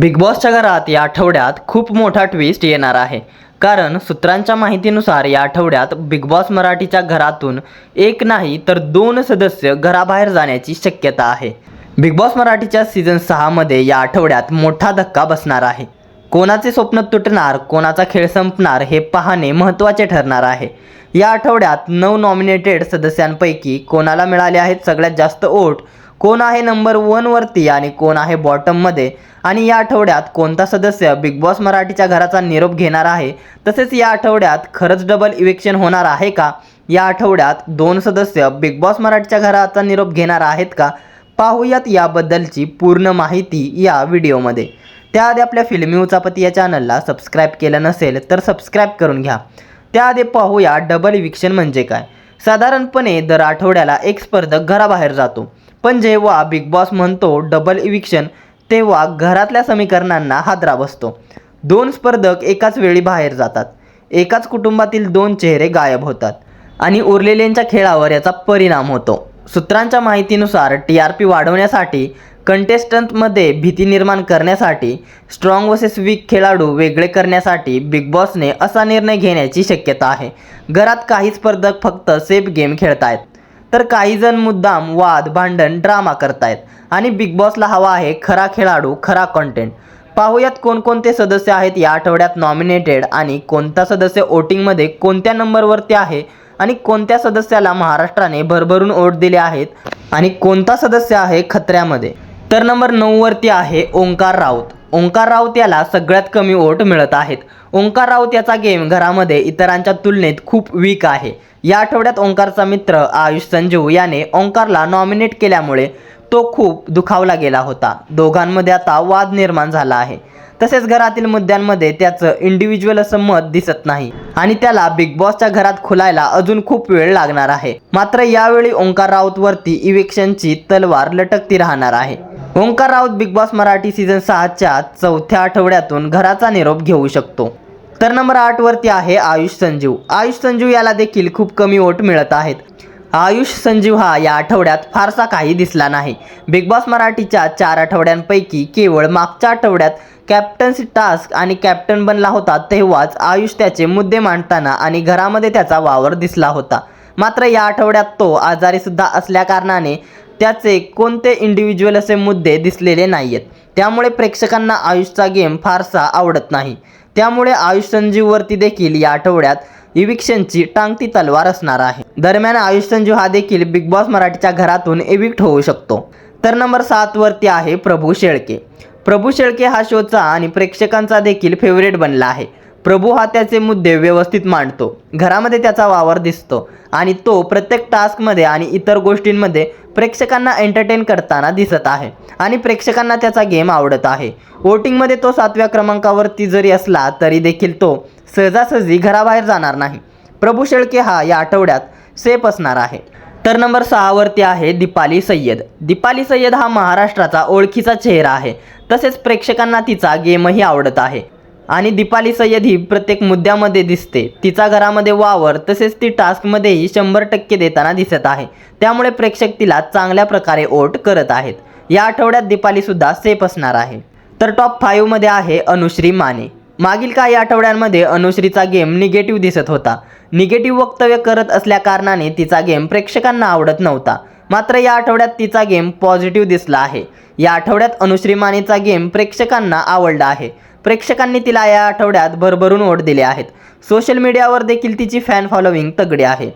Big बॉसच्या घरात या आठवड्यात खूप मोठा ट्विस्ट येणार आहे. कारण सूत्रांच्या माहितीनुसार या आठवड्यात बिग बॉस मराठीच्या घरातून एक नाही तर दोन सदस्य घराबाहेर जाण्याची शक्यता आहे. बिग बॉस मराठीच्या सीझन सहामध्ये या आठवड्यात मोठा धक्का बसणार आहे. कोणाचे स्वप्न तुटणार कोणाचा खेळ संपणार हे पाहणे महत्त्वाचे ठरणार आहे. या आठवड्यात नऊ नॉमिनेटेड सदस्यांपैकी कोणाला मिळाले आहेत सगळ्यात जास्त ओट कोण आहे नंबर वनवरती आणि कोण आहे बॉटममध्ये आणि या आठवड्यात कोणता सदस्य बिग बॉस मराठीच्या घराचा निरोप घेणार आहे? तसेच या आठवड्यात खरंच डबल इव्हिक्शन होणार आहे का? या आठवड्यात दोन सदस्य बिग बॉस मराठीच्या घराचा निरोप घेणार आहेत का? पाहूयात याबद्दलची पूर्ण माहिती या व्हिडिओमध्ये. त्याआधी आपल्या फिल्मी उचापती या चॅनलला सबस्क्राईब केलं नसेल तर सबस्क्राईब करून घ्या. त्याआधी पाहूया डबल इव्हिक्शन म्हणजे काय? साधारणपणे दर आठवड्याला एक स्पर्धक घराबाहेर जातो. पण जेव्हा बिग बॉस म्हणतो डबल इव्हिक्शन तेव्हा घरातल्या समीकरणांना हादरा बसतो. दोन स्पर्धक एकाच वेळी बाहेर जातात. एकाच कुटुंबातील दोन चेहरे गायब होतात आणि उरलेल्यांच्या खेळावर याचा परिणाम होतो. सूत्रांच्या माहितीनुसार टी आर पी वाढवण्यासाठी कंटेस्टंटमध्ये भीती निर्माण करण्यासाठी स्ट्रॉंग वर्सेस वीक खेळाडू वेगळे करण्यासाठी बिग बॉसने असा निर्णय घेण्याची शक्यता आहे. घरात काही स्पर्धक फक्त सेफ गेम खेळतायत. तर काही जण मुद्दाम वाद भांडण ड्रामा करतायत. आणि बिग बॉसला हवा आहे खरा खेळाडू खरा कॉन्टेंट पाहूयात कोणकोणते सदस्य आहेत या आठवड्यात नॉमिनेटेड आणि कोणता सदस्य वोटिंगमध्ये कोणत्या नंबरवरती आहे आणि कोणत्या सदस्याला महाराष्ट्राने भरभरून ओट दिले आहेत आणि कोणता सदस्य आहे खत्र्यामध्ये. तर नंबर नऊवरती आहे ओंकार राऊत. ओंकार राऊत याला सगळ्यात कमी ओट मिळत आहेत. ओंकार राऊत याचा गेम घरामध्ये इतरांच्या तुलनेत खूप वीक आहे. या आठवड्यात ओंकारचा मित्र आयुष संजीव याने ओंकारला नॉमिनेट केल्यामुळे तो खूप दुखावला गेला होता. दोघांमध्ये आता वाद निर्माण झाला आहे. तसेच घरातील मुद्द्यांमध्ये त्याचं इंडिव्हिज्युअल असं मत दिसत नाही. आणि त्याला बिग बॉसच्या घरात खुलायला अजून खूप वेळ लागणार आहे. मात्र यावेळी ओंकार राऊतवरती इवेक्शनची तलवार लटकती राहणार आहे. Omkar Raut Bigg Boss Marathi season सहाच्या चौथ्या आठवड्यातून घराचा निरोप घेऊ शकतो. तर नंबर आठवरती आहे आयुष संजीव. आयुष संजीव याला देखील खूप कमी वोट मिळत आहेत. आयुष संजीव हा या आठवड्यात फारसा काही दिसला नाही. बिग बॉस मराठीच्या चार आठवड्यांपैकी केवळ मागच्या आठवड्यात कॅप्टन्सी टास्क आणि कॅप्टन बनला होता तेव्हाच आयुष त्याचे मुद्दे मांडताना आणि घरामध्ये त्याचा वावर दिसला होता. मात्र या आठवड्यात तो आजारीसुद्धा असल्याकारणाने त्याचे कोणते इंडिव्हिज्युअल असे मुद्दे दिसलेले नाही आहेत त्यामुळे प्रेक्षकांना आयुषचा गेम फारसा आवडत नाही. त्यामुळे आयुष संजीववरती देखील या आठवड्यात इविक्शनची टांगती तलवार असणार आहे. दरम्यान आयुष संजीव हा देखील बिग बॉस मराठीच्या घरातून एविक्ट होऊ शकतो. तर नंबर सातवरती आहे प्रभू शेळके. प्रभू शेळके हा शोचा आणि प्रेक्षकांचा देखील फेवरेट बनला आहे. प्रभू हा त्याचे मुद्दे व्यवस्थित मांडतो. घरामध्ये त्याचा वावर दिसतो आणि तो प्रत्येक टास्कमध्ये आणि इतर गोष्टींमध्ये प्रेक्षकांना एंटरटेन करताना दिसत आहे आणि प्रेक्षकांना त्याचा गेम आवडत आहे. वोटिंगमध्ये तो सातव्या क्रमांकावरती जरी असला तरी देखील तो सहजासहजी घराबाहेर जाणार नाही. प्रभू शेळके हा या आठवड्यात सेफ असणार आहे. तर नंबर सहावरती आहे दीपाली सय्यद. दीपाली सय्यद हा महाराष्ट्राचा ओळखीचा चेहरा आहे. तसेच प्रेक्षकांना तिचा गेमही आवडत आहे. आणि दीपाली सय्यद ही प्रत्येक मुद्द्यामध्ये दिसते. तिचा घरामध्ये वावर तसेच ती टास्कमध्येही शंभर टक्के देताना दिसत आहे. त्यामुळे प्रेक्षक तिला चांगल्या प्रकारे ओट करत आहेत. या आठवड्यात दीपालीसुद्धा सेफ असणार आहे. तर टॉप फाईव्हमध्ये आहे अनुश्री माने. मागील काही आठवड्यांमध्ये अनुश्रीचा गेम निगेटिव्ह दिसत होता. निगेटिव्ह वक्तव्य करत असल्याकारणाने तिचा गेम प्रेक्षकांना आवडत नव्हता. मात्र या आठवड्यात तिचा गेम पॉझिटिव्ह दिसला आहे. या आठवड्यात अनुश्री मानेचा गेम प्रेक्षकांना आवडला आहे. प्रेक्षकांनी तिला या आठवड्यात भरभरून वोट दिले आहेत. सोशल मीडियावर देखील तिची फॅन फॉलोविंग तगडी आहे.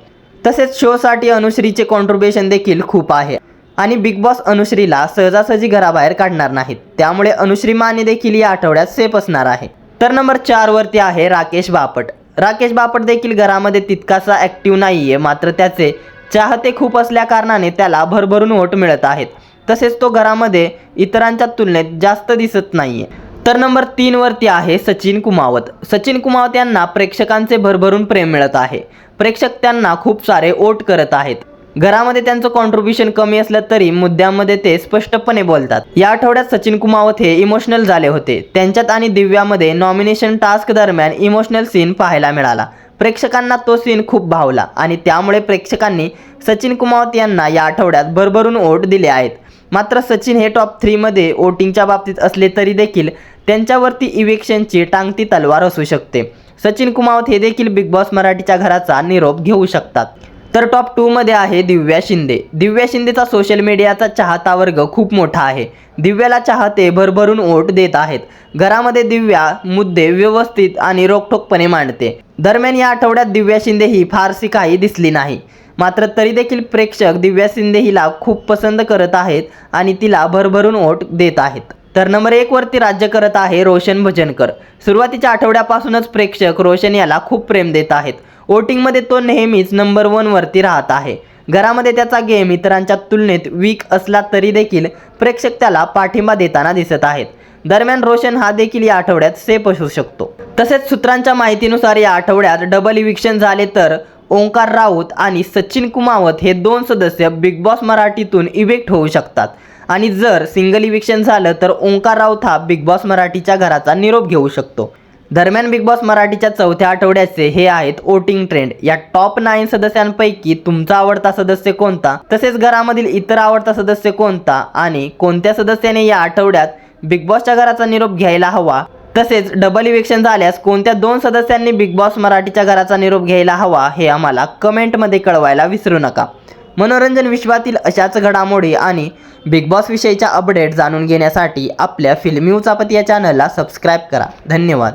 तसेच शोसाठी अनुश्रीचे कॉन्ट्रिब्युशन देखील खूप आहे. आणि बिग बॉस अनुश्रीला सहजासहजी घराबाहेर काढणार नाहीत. त्यामुळे अनुश्री माने देखील या आठवड्यात सेफ असणार आहे. तर नंबर चारवरती आहे राकेश बापट. राकेश बापट देखील घरामध्ये तितकासा ॲक्टिव्ह नाही आहे मात्र त्याचे चाहते खूप असल्याकारणाने त्याला भरभरून वोट मिळत आहेत. तसेच तो घरामध्ये इतरांच्या तुलनेत जास्त दिसत नाही आहे तर नंबर तीनवरती आहे सचिन कुमावत. सचिन कुमावत यांना प्रेक्षकांचे भरभरून प्रेम मिळत आहे. प्रेक्षक त्यांना खूप सारे ओट करत आहेत. घरामध्ये त्यांचं कॉन्ट्रीब्युशन कमी असलं तरी मुद्द्यामध्ये ते स्पष्टपणे बोलतात. या आठवड्यात सचिन कुमावत हे इमोशनल झाले होते. त्यांच्यात आणि दिव्यामध्ये नॉमिनेशन टास्क दरम्यान इमोशनल सीन पाहायला मिळाला. प्रेक्षकांना तो सीन खूप भावला आणि त्यामुळे प्रेक्षकांनी सचिन कुमावत यांना या आठवड्यात भरभरून ओट दिले आहेत. मात्र सचिन हे टॉप थ्रीमध्ये वोटिंगच्या बाबतीत असले तरी देखील त्यांच्यावरती इव्हेक्शनची टांगती तलवार असू शकते. सचिन कुमावत हे देखील बिग बॉस मराठीच्या घराचा निरोप घेऊ शकतात. तर टॉप टूमध्ये आहे दिव्या शिंदे. दिव्या शिंदेचा सोशल मीडियाचा चाहता वर्ग खूप मोठा आहे. दिव्याला चाहते भरभरून वोट देत आहेत. घरामध्ये दिव्या मुद्दे व्यवस्थित आणि रोखठोकपणे मांडते. दरम्यान या आठवड्यात दिव्या शिंदे ही फारशी काही दिसली नाही. मात्र तरी देखील प्रेक्षक दिव्या शिंदे हिला खूप पसंत करत आहेत आणि तिला भरभरून वोट देत आहेत. तर नंबर एकवरती राज्य करत आहे रोशन भजनकर. सुरुवातीच्या आठवड्यापासूनच प्रेक्षक रोशन याला खूप प्रेम देत आहेत. वोटिंगमध्ये तो नेहमीच नंबर वनवरती राहत आहे. घरामध्ये त्याचा गेम इतरांच्या तुलनेत वीक असला तरी देखील प्रेक्षक त्याला पाठिंबा देताना दिसत आहेत. दरम्यान रोशन हा देखील या आठवड्यात सेफ असू शकतो. तसेच सूत्रांच्या माहितीनुसार या आठवड्यात डबल इव्हिक्शन झाले तर ओंकार राऊत आणि सचिन कुमावत हे दोन सदस्य बिग बॉस मराठीतून इव्हेक्ट होऊ शकतात. आणि जर सिंगल इव्हेक्शन झालं तर ओंकार राऊत हा बिग बॉस मराठीच्या घराचा निरोप घेऊ शकतो. दरम्यान बिग बॉस मराठीच्या चौथ्या आठवड्याचे हे आहेत वोटिंग ट्रेंड या टॉप नाईन सदस्यांपैकी तुमचा आवडता सदस्य कोणता? तसेच घरामधील इतर आवडता सदस्य कोणता? आणि कोणत्या सदस्याने या आठवड्यात बिग बॉसच्या घराचा निरोप घ्यायला हवा? तसेच डबल इव्हेक्शन झाल्यास कोणत्या दोन सदस्यांनी बिग बॉस मराठीच्या घराचा निरोप घ्यायला हवा हे आम्हाला कमेंटमध्ये कळवायला विसरू नका. मनोरंजन विश्वातील अशाच घडामोडी आणि बिग बॉस विषयीच्या अपडेट जाणून घेण्यासाठी आपल्या फिल्मी उचापती या चॅनलला सबस्क्राईब करा. धन्यवाद.